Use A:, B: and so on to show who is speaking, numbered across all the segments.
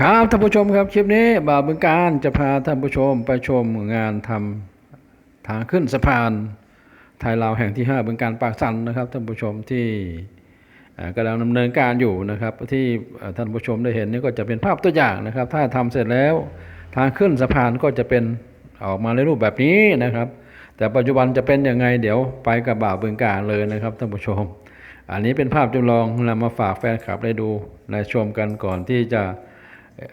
A: ครับท่านผู้ชมครับคลิปนี้บ่าวบึงการจะพาท่านผู้ชมไปชมงานทำทางขึ้นสะพานไทยลาวแห่งที่ 5 บึงการปากสันนะครับท่านผู้ชมที่กำลังดำเนินการอยู่นะครับ ที่ท่านผู้ชมได้เห็นนี่ก็จะเป็นภาพตัวอย่างนะครับ ถ้าทำเสร็จแล้วทางขึ้นสะพานก็จะเป็นออกมาในรูปแบบนี้นะครับ แต่ปัจจุบันจะเป็นยังไงเดี๋ยวไปกับบ่าวบึงการเลยนะครับท่านผู้ชม อันนี้เป็นภาพจำลองนำมาฝากแฟนคลับได้ดูและชมกันก่อนที่จะ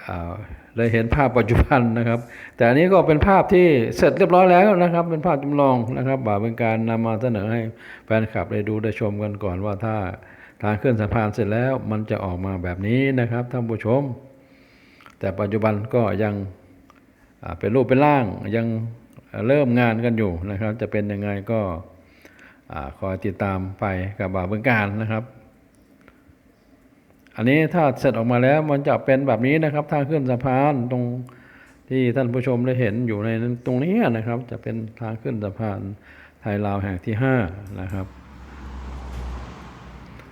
A: อ่าเลยเห็นภาพปัจจุบันนะครับ แต่อันนี้ก็เป็นภาพที่เสร็จเรียบร้อยแล้วนะครับ เป็นภาพจำลองนะครับบ่าเป็นการนำมาเสนอให้แฟนคลับได้ดูได้ชมกันก่อนว่าถ้าทางขึ้นสะพานเสร็จแล้วมันจะออกมาแบบนี้นะครับท่านผู้ชม แต่ปัจจุบันก็ยังเป็นรูปเป็นร่างยังเริ่มงานกันอยู่นะครับ จะเป็นยังไงก็อคอยติดตามไปกับบ่าวเบืองการนะครับ อันนี้ถ้าเสร็จออกมาแล้วมันจะเป็นแบบนี้นะครับทางขึ้นสะพานตรงที่ท่านผู้ชมได้เห็นอยู่ในตรงนี้นะครับ จะเป็นทางขึ้นสะพานไทยลาวแห่งที่ห้านะครับ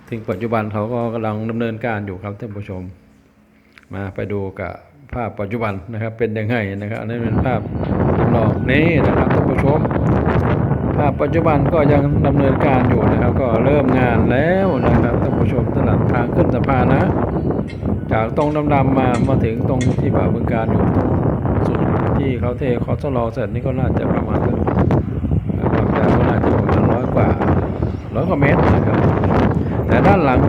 A: ถึงปัจจุบันเขาก็กำลังดำเนินการอยู่ครับท่านผู้ชม มาไปดูกับภาพปัจจุบันนะครับเป็นยังไงนะครับอันนี้เป็นภาพจำลองนี้นะครับท่านผู้ชม ภาพปัจจุบันก็ยังดำเนินการอยู่นะครับ ก็เริ่มงานแล้วนะครับ ผู้ชมสำหรับทางขึ้นสะพานนะ จากตรงดำๆมามาถึงตรงที่บ่าบึงการอยู่สุดที่เขาเทคอสโลเสร็จนี่ก็น่าจะประมาณความยาวก็น่าจะประมาณร้อยกว่าร้อยกว่าเมตรนะครับ แต่ด้านหลัง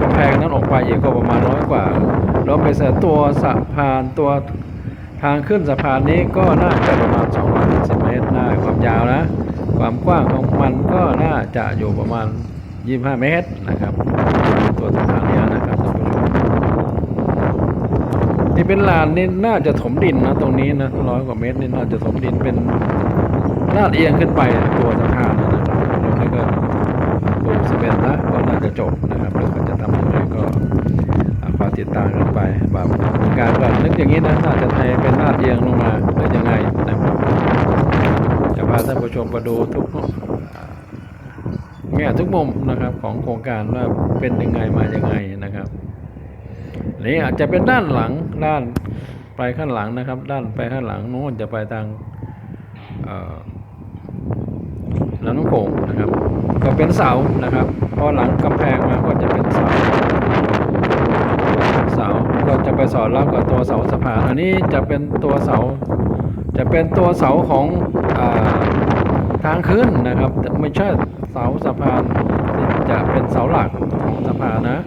A: กำแพงนั้นออกไปอีกก็ประมาณร้อยกว่าแล้วไปเสร็จตัวสะพานตัวทางขึ้นสะพานนี้ก็น่าจะประมาณ250เมตรได้ความยาวนะ ความกว้างของมันก็น่าจะอยู่ประมาณ 25เมตรนะครับตัวสะพานนี้นะครับท่านผู้ชมที่เป็นลานนี่น่าจะถมดินนะตรงนี้นะร้อยกว่าเมตรนี่น่าจะถมดินเป็นลาดเอียงขึ้นไปตัวสะพานนะครับแล้วนี่ก็ปูซีเมนต์นะก็น่าจะจบนะครับแล้วก็จะทำยังไงก็อ่าคอยติดตามกันไปแบบการก็นึกอย่างนี้นะน่าจะเทเป็นลาดเอียงลงมาหรือยังไงนะครับจะพาท่านผู้ชมมาดูทุก แง่ทุกมุมนะครับของโครงการว่าเป็นยังไงมายังไงนะครับนี่อาจจะเป็นด้านหลังด้านไปข้างหลังนะครับ ด้านไปข้างหลังโน้นจะไปทางลำน้ำโขงนะครับ ก็เป็นเสานะครับพอหลังกำแพงมาก็จะเป็นเสาเสาก็จะไปสอดรับกับตัวเสาสะพานอันนี้จะเป็นตัวเสา จะเป็นตัวเสาของอา ทางขึ้นนะครับ ไม่ใช่เสาสะพานที่จะเป็นเสาหลักของสะพานนะ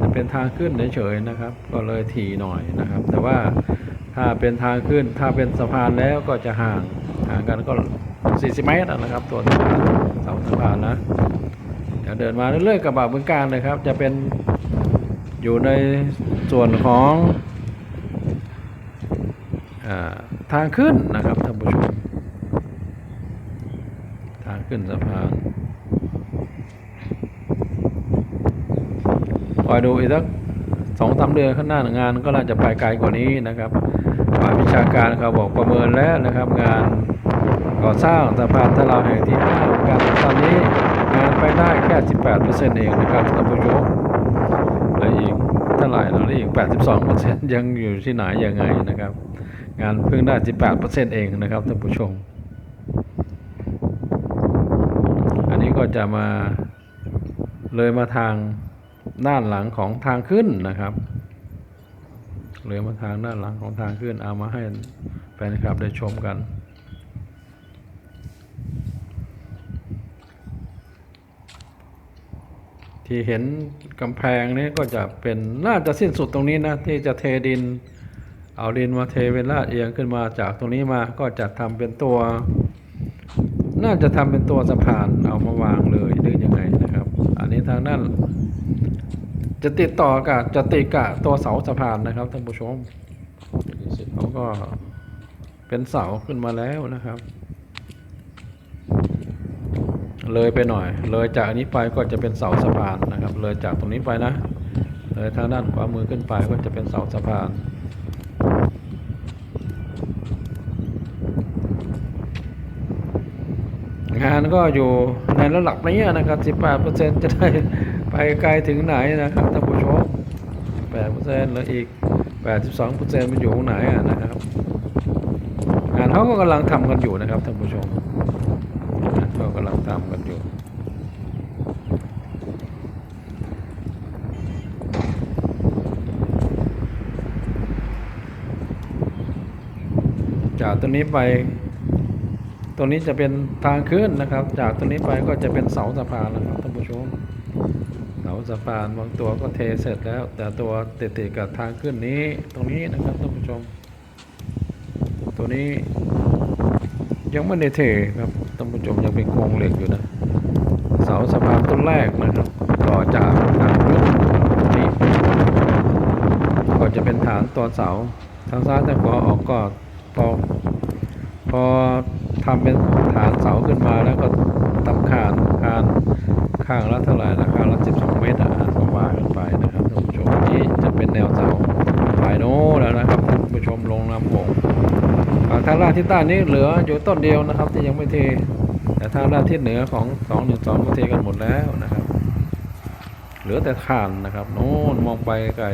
A: จะเป็นทางขึ้นเฉยๆนะครับ ก็เลยถี่หน่อยนะครับ แต่ว่าถ้าเป็นทางขึ้นถ้าเป็นสะพานแล้วก็จะห่างห่างกันก็ 40 เมตรนะครับ ตัวสะพานเสาสะพานนะเดี๋ยวเดินมาเรื่อยๆกับบ่าวบึงการเลยครับ จะเป็นอยู่ในส่วนของอทางขึ้นนะครับท่านผู้ชม ขึ้นสะพานคอยดูอีกสักสองสามเดือนข้างหน้างานก็น่าจะไปไกลกว่านี้นะครับฝ่ายวิชาการเขาบอกประเมินแล้วนะครับ งานก่อสร้างสะพานทะเลาแห่งที่ห้าการตอนนี้งานไปได้แค่ 18%เองนะครับท่านผู้ชมและอีกเท่าไหร่แล้วอีก 82%ยังอยู่ที่ไหนยังไงนะครับ งานเพิ่งได้ 18%เองนะครับท่านผู้ชม อันนี้ ก็จะมาเลยมาทางด้านหลังของทางขึ้นนะครับเลยมาทางด้านหลังของทางขึ้นเอามาให้แฟนคลับได้ชมกัน ที่เห็นกำแพงนี้ก็จะเป็นน่าจะสิ้นสุดตรงนี้นะที่จะเทดิน เอาดินมาเทเป็นลาดเอียงขึ้นมาจากตรงนี้มาก็จะทำเป็นตัว น่าจะทำเป็นตัวสะพานเอามาวางเลยหรือยังไงนะครับ อันนี้ทางด้านจะติดต่อกับจะติดกับตัวเสาสะพานนะครับท่านผู้ชมเขาก็เป็นเสาขึ้นมาแล้วนะครับ เลยไปหน่อย เลยจากอันนี้ไปก็จะเป็นเสาสะพานนะครับ เลยจากตรงนี้ไปนะ เลยทางด้านขวามือขึ้นไปก็จะเป็นเสาสะพานานก็อยู่ในระดับนี้นะครับ 18%จะได้ไปไกลถึงไหนนะครับท่านผู้ชม8%เหลืออีก 82เปอร์เซ็นต์มันอยู่ตรงไหนอะนะครับ งานเขาก็กำลังทำกันอยู่นะครับท่านผู้ชมงานเขากำลังทำกันอยู่จากตรงนี้ไป ตรงนี้จะเป็นทางขึ้นนะครับ จากตรงนี้ไปก็จะเป็นเสาสะพานแล้วครับท่านผู้ชมเสาสะพานบางตัวก็เทเสร็จแล้ว แต่ตัวติดๆกับทางขึ้นนี้ตรงนี้นะครับท่านผู้ชม ตัวนี้ยังไม่ได้เทครับท่านผู้ชมยังเป็นโครงเหล็กอยู่นะ เสาสะพานต้นแรกนะครับต่อจากทางขึ้นนี่ก็จะเป็นฐานตัวเสาทางซ้ายทางขวาออกก็พอพอ ทำเป็นฐานเสาขึ้นมาแล้วก็ทำคานคานข้างละเท่าไหร่ละข้างละ12เมตรอะก็ว่ากันไปนะครับท่านผู้ชมนี่จะเป็นแนวเสาปลายโน้นแล้วนะครับท่านผู้ชมลงน้ำโขงทางลาดที่ใต้นี้เหลืออยู่ต้นเดียวนะครับ ที่ยังไม่เทแต่ทางด้านทิศเหนือของ212ก็เทกันหมดแล้วนะครับ เหลือแต่คานนะครับ โน้นมองไปไกล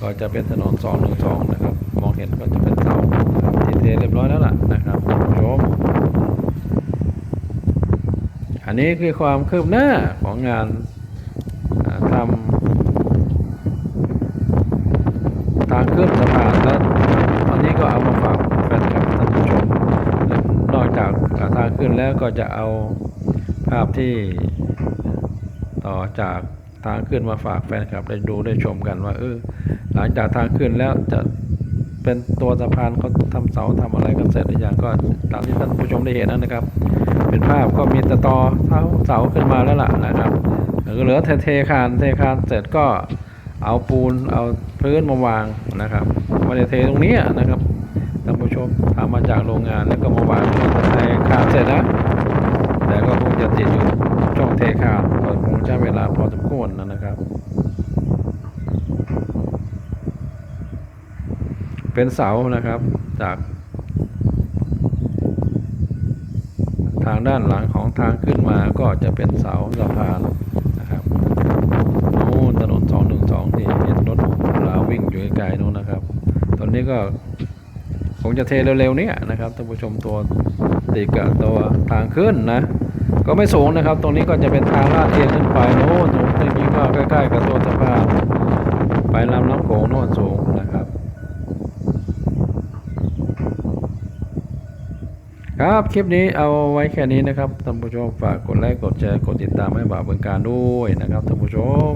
A: ก็จะเป็นถนน212นะครับ มองเห็นก็จะเป็นเสาครับ เทเรียบร้อยแล้วล่ะนะครับท่านผู้ชมอันนี้คือความคืบหน้าของงานทำทางขึ้นสะพานและอันนี้ก็เอามาฝากแฟนคลับท่านผู้ชมและนอกจากทางขึ้นแล้วก็จะเอาภาพที่ต่อจากทางขึ้นมาฝากแฟนคลับได้ดูได้ชมกันว่าเออหลังจากทางขึ้นแล้วจะ เป็นตัวสะพานเขาทำเสาทำอะไรกันเสร็จหรือยังก็ตามที่ท่านผู้ชมได้เห็นนะครับ เป็นภาพก็มีตะตอเสาเสาขึ้นมาแล้วล่ะนะครับแล้วก็เหลือเทเทคานเทคานเสร็จก็เอาปูนเอาพื้นมาวางนะครับมาเทตรงนี้นะครับท่านผู้ชมทำมาจากโรงงานแล้วก็มาวางเทคานเสร็จนะแต่ก็คงจะติดอยู่ช่องเทคานก็คงใช้เวลาพอสมควรนะครับ เป็นเสานะครับจากทางด้านหลังของทางขึ้นมาก็จะเป็นเสาสะพานนะครับโอ้ถนนสองหนึ่งสองที่เห็นรถลาวิ่งอยู่ไกลๆนู้นนะครับ ตอนนี้ก็คงจะเทเร็วๆเนี้นะครับท่านผู้ชมตัวติดกับตัวทางขึ้นนะ ก็ไม่สูงนะครับ ตรงนี้ก็จะเป็นทางลาดเอียงขึ้นไปโน้นตรงนี้ก็ใกล้ๆกับตัวสะพานไปลำน้ำโขงโน้นสูงนะครับ ครับ คลิปนี้เอาไว้แค่นี้นะครับท่านผู้ชมฝากกดไลค์กดแชร์กดติดตามให้บ่าวเบืองการด้วยนะครับท่านผู้ชม